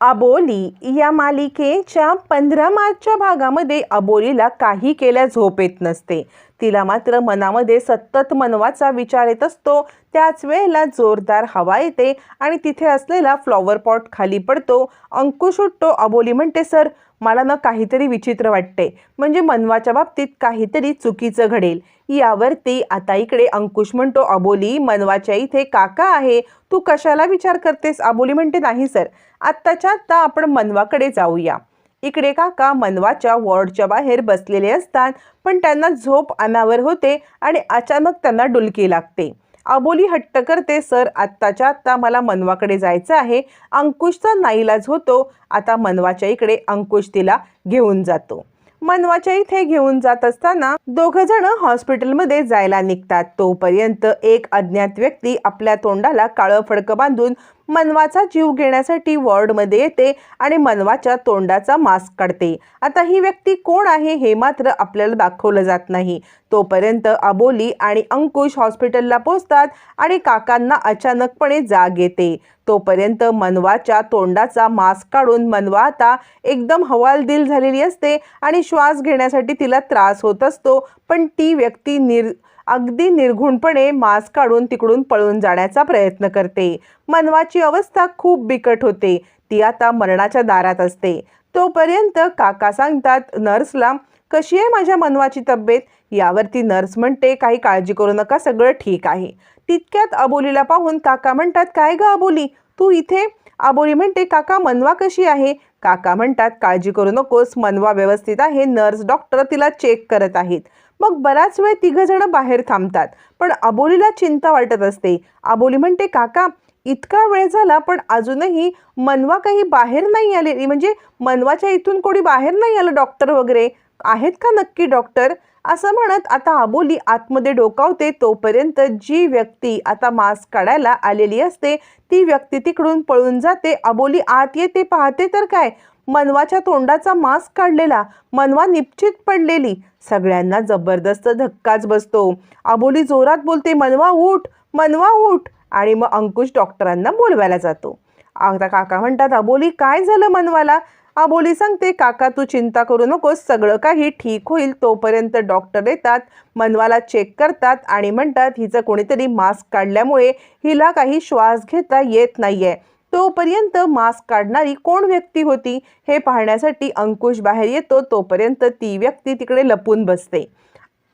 अबोली या मालिकेच्या पंधरा मार्चच्या भागामध्ये अबोलीला काही केल्या झोप येत नसते. तिला मात्र मनामध्ये सतत मनवाचा विचार येत असतो. त्याच वेळेला जोरदार हवा येते आणि तिथे असलेला फ्लॉवर पॉट खाली पडतो. अंकुश उठतो. अबोली म्हणते सर मला ना काहीतरी विचित्र वाटते. म्हणजे मनवाच्या बाबतीत काहीतरी चुकीचं घडेल. यावरती आता इकडे अंकुश म्हणतो अबोली मनवाच्या इथे काका आहे. तू कशाला विचार करतेस? अबोली म्हणते नाही सर. आत्ताच्या आत्ता आपण मनवाकडे जाऊया. इकडे काका मनवाच्या वॉर्डच्या बाहेर बसलेले असतात. पण त्यांना झोप अनावर होते आणि अचानक त्यांना डुलकी लागते. अबोली हट्ट करते सर आत्ताच्या आत्ता मला मनवाकडे जायचं आहे. अंकुशचा नाईलाज होतो. आता मनवाच्या इकडे अंकुश तिला घेऊन जातो. मनवाच्या इथे घेऊन जात असताना दोघ जण हॉस्पिटलमध्ये जायला निघतात. तोपर्यंत एक अज्ञात व्यक्ती आपल्या तोंडाला काळं फडकं बांधून मनवाचा जीव घेण्यासाठी वॉर्डमध्ये येते आणि मनवाच्या तोंडाचा मास्क काढते. आता ही व्यक्ती कोण आहे हे मात्र आपल्याला दाखवलं जात नाही. तोपर्यंत अबोली आणि अंकुश हॉस्पिटलला पोहोचतात आणि काकांना अचानकपणे जाग येते. तोपर्यंत मनवाच्या तोंडाचा मास्क काढून मनवा आता एकदम हवालदिल झालेली असते आणि श्वास घेण्यासाठी तिला त्रास होत असतो पण ती व्यक्ती निर अगदी निर्घुणपणे मास्क काढून तिकडून पळून जाण्याचा प्रयत्न करते. मनवाची अवस्था खूप बिकट होते. ती आता मरणाच्या दारात असते. तोपर्यंत काका सांगतात नर्सला कशी आहे माझ्या मनवाची तब्येत? यावरती नर्स म्हणते काही काळजी करू नका सगळं ठीक आहे. तितक्यात अबोलीला पाहून काका म्हणतात काय ग अबोली? तू इथे? अबोली म्हणते काका मनवा कशी आहे? काका म्हणतात काळजी करू नकोस मनवा व्यवस्थित आहे. नर्स डॉक्टर तिला चेक करत आहेत. मग बराच वेळ तिघ जण बाहेर थांबतात. पण अबोलीला चिंता वाटत असते. अबोली म्हणते काका इतका वेळ झाला पण अजूनही मनवा काही बाहेर नाही आलेली म्हणजे मनवाच्या इथून कोणी बाहेर नाही आलं डॉक्टर वगैरे? आहेत का नक्की डॉक्टर? असं म्हणत आता अबोली आतमध्ये डोकावते. तोपर्यंत जी व्यक्ती आता मास्क काढायला आलेली असते ती व्यक्ती तिकडून पळून जाते. अबोली आत येते पाहते तर काय? मनवाच्या तोंडाचा मास्क काढलेला मनवा निश्चित पडलेली. सगळ्यांना जबरदस्त धक्काच बसतो. अबोली जोरात बोलते मनवा उठ मनवा उठ. आणि मग अंकुश डॉक्टरांना बोलवायला जातो. आता काका म्हणतात अबोली काय झालं मनवाला? अबोली सांगते काका तू चिंता करू नकोस सगळं काही ठीक होईल तोपर्यंत डॉक्टर येतात मनवाला चेक करतात आणि म्हणतात हिचं कोणीतरी मास्क काढल्यामुळे हिला काही श्वास घेता येत नाही आहे तोपर्यंत मास्क काढणारी कोण व्यक्ती होती हे पाहण्यासाठी अंकुश बाहेर येतो. तोपर्यंत ती व्यक्ती तिकडे लपून बसते.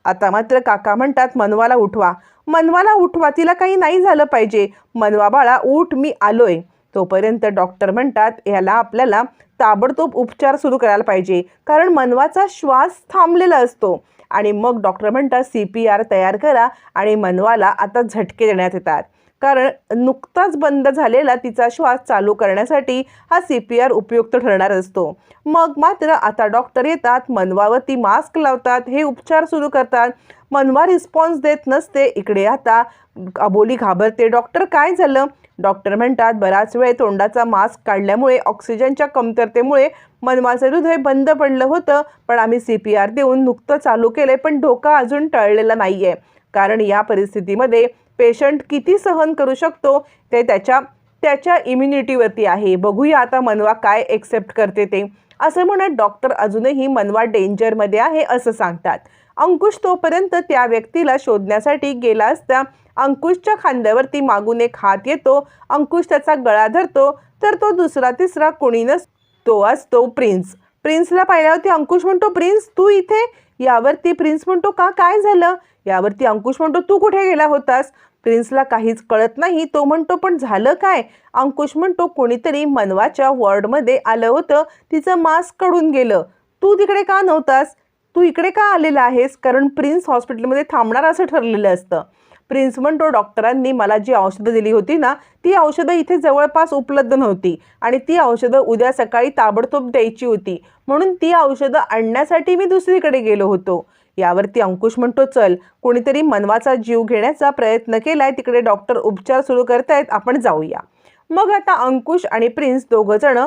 आता मात्र काका म्हणतात मनवाला उठवा. मनवाला उठवा तिला काही नाही झालं पाहिजे. मनवा बाळा उठ मी आलोय. तोपर्यंत डॉक्टर म्हणतात याला आपल्याला ताबडतोब उपचार सुरू करायला पाहिजे कारण मनवाचा श्वास थांबलेला असतो. आणि मग डॉक्टर म्हणतात सी पी आर तयार करा आणि मनवाला आता झटके देण्यात येतात. कारण नुकताच बंद झालेला तिचा श्वास चालू करण्यासाठी हा सी पी आर उपयुक्त ठरणार असतो. मग मात्र आता डॉक्टर येतात मनवावरती मास्क लावतात हे उपचार सुरू करतात. मनवा रिस्पॉन्स देत नसते इकडे आता अबोली घाबरते. डॉक्टर काय झालं? डॉक्टर म्हणतात बराच वेळ तोंडाचा मास्क काढल्यामुळे ऑक्सिजनच्या कमतरतेमुळे मनवाचं हृदय बंद पडलं होतं. पण आम्ही सी पी आर देऊन नुकतं चालू केलंय पण धोका अजून टळलेला नाही आहे कारण या परिस्थितीमध्ये पेशंट किती सहन करू शकतो ते त्याच्या त्याच्या इम्युनिटीवरती आहे. बघूया आता मनवा काय एक्सेप्ट करते ते. असं म्हणत डॉक्टर अजूनही मनवा डेंजरमध्ये आहे असं सांगतात. अंकुश तोपर्यंत त्या व्यक्तीला शोधण्यासाठी गेला असता अंकुशच्या खांद्यावरती मागून एक हात येतो. अंकुश त्याचा गळा धरतो तर तो दुसरा तिसरा कोणी नस तो असतो प्रिन्स प्रिन्सला पाहिल्यावरती अंकुश म्हणतो प्रिन्स तू इथे? यावरती प्रिन्स म्हणतो का काय झालं? यावरती अंकुश म्हणतो तू कुठे गेला होतास? प्रिन्सला काहीच कळत नाही तो म्हणतो पण झालं काय? अंकुश म्हणतो कोणीतरी मनवाच्या वॉर्डमध्ये आलं होतं तिचं मास्ककडून गेलं. तू तिकडे का नव्हतास? तू इकडे का आलेला आहेस? कारण प्रिन्स हॉस्पिटलमध्ये थांबणार असं ठरलेलं असतं. प्रिन्स म्हणतो डॉक्टरांनी मला जी औषधं दिली होती ना ती औषधं इथे जवळपास उपलब्ध नव्हती. आणि ती औषधं उद्या सकाळी ताबडतोब द्यायची होती. म्हणून ती औषधं आणण्यासाठी मी दुसरीकडे गेलो होतो. यावरती अंकुश म्हणतो चल कोणीतरी मनवाचा जीव घेण्याचा प्रयत्न केलाय. तिकडे डॉक्टर उपचार सुरू करतायत. आपण जाऊया. मग आता अंकुश आणि प्रिन्स दोघं जण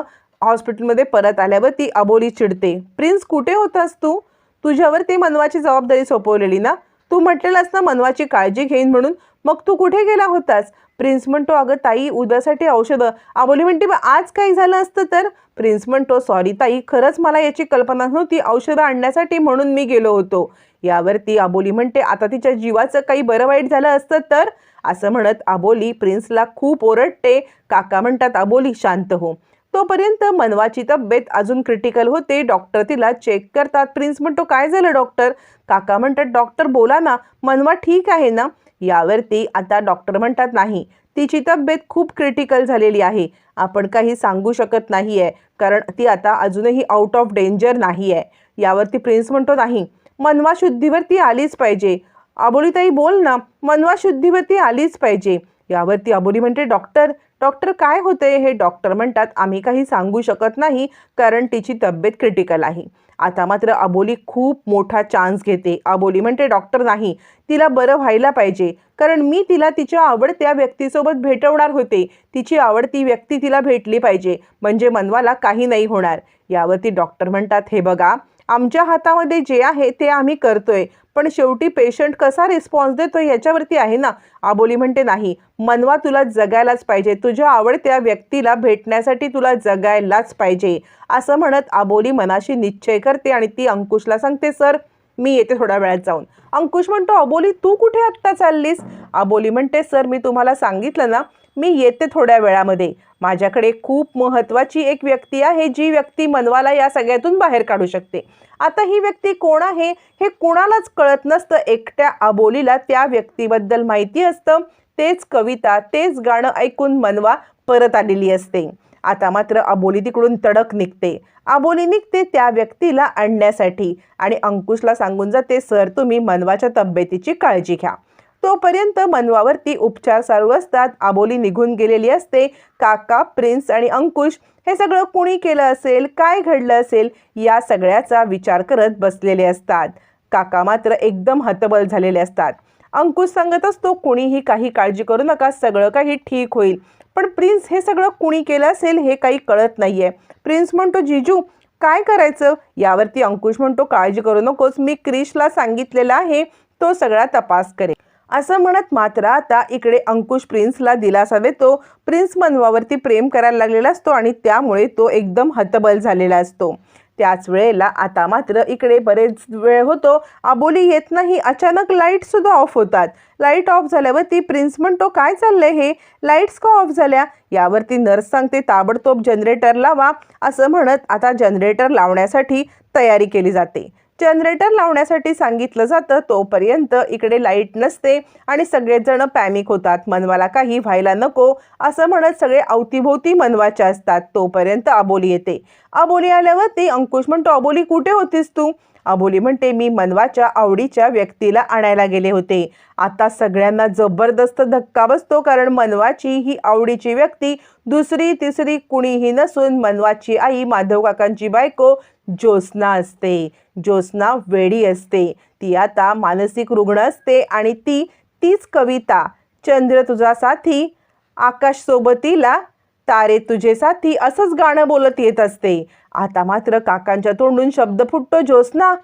हॉस्पिटलमध्ये परत आल्यावरती अबोली चिडते. प्रिन्स कुठे होतास तू? तुझ्यावर ते मनवाची जबाबदारी सोपवलेली ना? तू म्हटलेलास ना मनवाची काळजी घेईन म्हणून. मग तू कुठे गेला होतास? प्रिन्स म्हणतो अगं ताई उद्यासाठी औषधं. आबोली म्हणते आज काही झालं असतं तर? प्रिन्स म्हणतो सॉरी ताई खरंच मला याची कल्पना नव्हती औषधं आणण्यासाठी म्हणून मी गेलो होतो. यावरती आबोली म्हणते आता तिच्या जीवाचं काही बरं वाईट झालं असतं तर? असं म्हणत आबोली प्रिन्सला खूप ओरडते. काका म्हणतात आबोली शांत हो. तोपर्यंत मनवाची तब्येत अजून क्रिटिकल होते. डॉक्टर तिला चेक करतात. प्रिन्स म्हणतो काय झालं डॉक्टर काका म्हणतात डॉक्टर बोला ना मनवा ठीक आहे ना? यावरती आता डॉक्टर म्हणतात नाही तिची तब्येत खूप क्रिटिकल झालेली आहे. आपण काही सांगू शकत नाही आहे कारण ती आता अजूनही आउट ऑफ डेंजर नाही आहे यावरती प्रिन्स म्हणतो नाही मनवा शुद्धीवरती आलीच पाहिजे. आबोलीताई बोल ना मनवा शुद्धीवरती आलीच पाहिजे. यावरती आबोली म्हणते डॉक्टर डॉक्टर काय होते हे डॉक्टर म्हणतात आम्ही काही सांगू शकत नाही कारण तिची तब्येत क्रिटिकल आहे. आता मात्र अबोली खूप मोठा चान्स घेते. अबोली म्हणते डॉक्टर नाही तिला बरं व्हायला पाहिजे. कारण मी तिला तिच्या आवडत्या व्यक्तीसोबत भेटवणार होते. तिची आवडती व्यक्ती तिला भेटली पाहिजे. म्हणजे मनवाला काही नाही होणार. यावरती डॉक्टर म्हणतात हे बघा आमच्या हातामध्ये जे आहे ते आम्ही करतोय. पण शेवटी पेशंट कसा रिस्पॉन्स देतो याच्यावरती आहे ना? आबोली म्हणते नाही मनवा तुला जगायलाच पाहिजे. तुझ्या आवडत्या व्यक्तीला भेटण्यासाठी तुला जगायलाच पाहिजे. असं म्हणत आबोली मनाशी निश्चय करते आणि ती अंकुशला सांगते सर मी येते थोड्या वेळात जाऊन. अंकुश म्हणतो अबोली तू कुठे आत्ता चाललीस? अबोली म्हणते सर मी तुम्हाला सांगितलं ना मी येते थोड्या वेळामध्ये. माझ्याकडे खूप महत्त्वाची एक व्यक्ती आहे जी व्यक्ती मनवाला या सगळ्यातून बाहेर काढू शकते. आता ही व्यक्ती कोण आहे हे कोणालाच कळत नसतं. एकट्या अबोलीला त्या व्यक्तीबद्दल माहिती असतं. तेच कविता तेच गाणं ऐकून मनवा परत आलेली असते. आता मात्र अबोली तिकडून तडक निघते. अबोली निघते त्या व्यक्तीला आणण्यासाठी. आणि अंकुशला सांगून जाते सर तुम्ही मनवाच्या तब्येतीची काळजी घ्या. तोपर्यंत मनवावरती उपचार चालू असतात. आबोली निघून गेलेली असते. काका प्रिन्स आणि अंकुश हे सगळं कुणी केलं असेल? काय घडलं असेल? या सगळ्याचा विचार करत बसलेले असतात. काका मात्र एकदम हतबल झालेले असतात. अंकुश सांगत असतो कुणीही काही काळजी करू नका सगळं काही ठीक होईल. पण प्रिन्स हे सगळं कुणी केलं असेल हे काही कळत नाही आहे प्रिन्स म्हणतो जिजू काय करायचं? यावरती अंकुश म्हणतो काळजी करू नकोस. मी क्रिशला सांगितलेलं आहे. तो सगळा तपास करेल. असं म्हणत मात्र आता इकडे अंकुश प्रिन्सला दिलासा देतो प्रिन्स मनवावरती प्रेम करायला लागलेला असतो आणि त्यामुळे तो एकदम हतबल झालेला असतो. त्याच वेळेला आता मात्र इकडे बरेच वेळ होतो आबोली येत नाही अचानक लाईटसुद्धा ऑफ होतात. लाइट ऑफ झाल्यावरती प्रिन्स म्हणतो काय चाललंय हे? लाईट्स का ऑफ झाल्या? यावरती नर्स सांगते ताबडतोब जनरेटर लावा असं म्हणत आता जनरेटर लावण्यासाठी तयारी केली जाते. जनरेटर लावण्यासाठी सांगितलं जातं तोपर्यंत इकडे लाइट नसते आणि सगळेजण पॅनिक होतात. मनवाला काही व्हायला नको असं म्हणत सगळे अवतीभोवती मनवाचे असतात. तोपर्यंत अबोली येते. अबोली आल्यावर ती अंकुश म्हणतो अबोली कुठे होतीस तू? अबोली म्हणते मी मनवाच्या आवडीच्या व्यक्तीला आणायला गेले होते. आता सगळ्यांना जबरदस्त धक्का बसतो कारण मनवाची ही आवडीची व्यक्ती दुसरी तिसरी कुणीही नसून मनवाची आई माधव काकांची बायको ज्योत्स्ना असते. ज्योत्स्ना वेडी असते. ती आता मानसिक रुग्ण असते आणि ती तीच कविता चंद्र तुझा साथी आकाश सोबतीला तारे तुझे साथी असंच गाणं बोलत येत असते. आता मात्र काकांच्या तोंडून शब्द फुटतो ज्योत्स्ना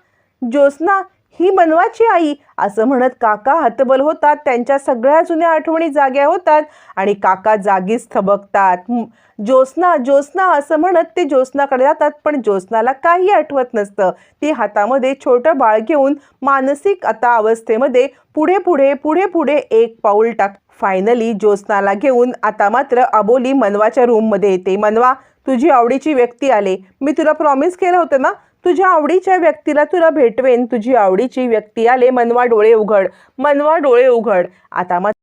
ज्योत्स्ना ही मनवाची आई असं म्हणत काका हतबल होतात. त्यांच्या सगळ्या जुन्या आठवणी जाग्या होतात आणि काका जागीच थबकतात. म- ज्योत्स्ना ज्योत्स्ना असं म्हणत ते ज्योत्स्नाकडे जातात पण ज्योत्स्नाला काही आठवत नसतं. ती हातामध्ये छोटं बाळ घेऊन मानसिक आता अवस्थेमध्ये पुढे पुढे पुढे पुढे एक पाऊल टाक. फायनली ज्योत्स्नाला घेऊन आता मात्र अबोली मनवाच्या रूममध्ये येते. मनवा तुझी आवडीची व्यक्ती आले. मी तुला प्रॉमिस केलं होतं ना? तुझ्या आवडीच्या व्यक्तीला तुला भेटवेन. तुझी आवडीची व्यक्ती आले. मनवा डोळे उघड. मनवा डोळे उघड. आता मात्र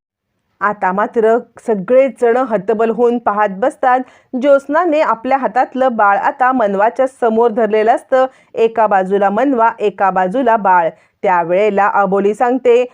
आता मात्र सगळेच जण हतबल होऊन पाहत बसतात. ज्योत्स्नाने आपल्या हातातलं बाळ आता मनवाच्या समोर धरलेलं असतं. एका बाजूला मनवा एका बाजूला बाळ. त्यावेळेला अबोली सांगते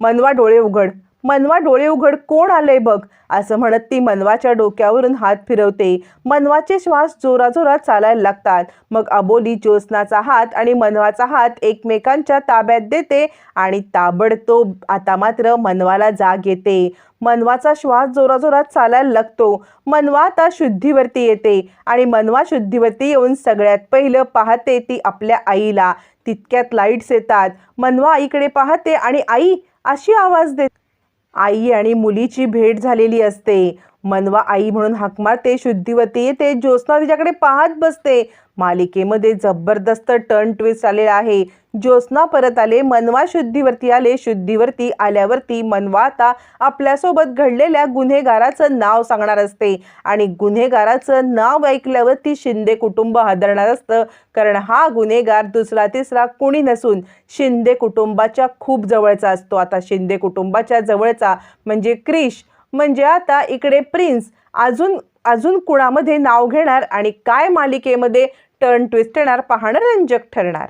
मनवा डोळे उघड. मनवा डोळे उघड कोण आलंय बघ? असं म्हणत ती मनवाच्या डोक्यावरून हात फिरवते. मनवाचे श्वास जोराजोरात चालायला लागतात. मग अबोली ज्योत्स्नाचा हात आणि मनवाचा हात एकमेकांच्या ताब्यात देते आणि ताबडतोब आता मात्र मनवाला जाग येते. मनवाचा श्वास जोराजोरात चालायला लागतो. मनवा आता शुद्धीवरती येते आणि मनवा शुद्धीवरती येऊन सगळ्यात पहिलं पाहते ती आपल्या आईला. तितक्यात लाईट्स येतात. मनवा आईकडे पाहते आणि आई अशी आवाज देते. आई आणि मुलीची भेट झालेली असते. मनवा आई म्हणून हाक मारते शुद्धीवती येते ज्योत्स्ना तिच्याकडे पाहत बसते. मालिकेमध्ये जबरदस्त टर्न ट्विस्ट आलेला आहे. ज्योत्स्ना परत आले मनवा शुद्धीवरती आले शुद्धीवरती आल्यावरती मनवा आता आपल्यासोबत घडलेल्या गुन्हेगाराचं नाव सांगणार असते. आणि गुन्हेगाराचं नाव ऐकल्यावरती शिंदे कुटुंब हादरणार असतं. कारण हा गुन्हेगार दुसरा तिसरा कुणी नसून शिंदे कुटुंबाच्या खूप जवळचा असतो. आता शिंदे कुटुंबाच्या जवळचा म्हणजे क्रिश. म्हणजे आता इकडे प्रिन्स अजून अजून कुणामध्ये नाव घेणार आणि काय मालिकेमध्ये टर्न ट्विस्ट येणार पाहणं रंजक ठरणार.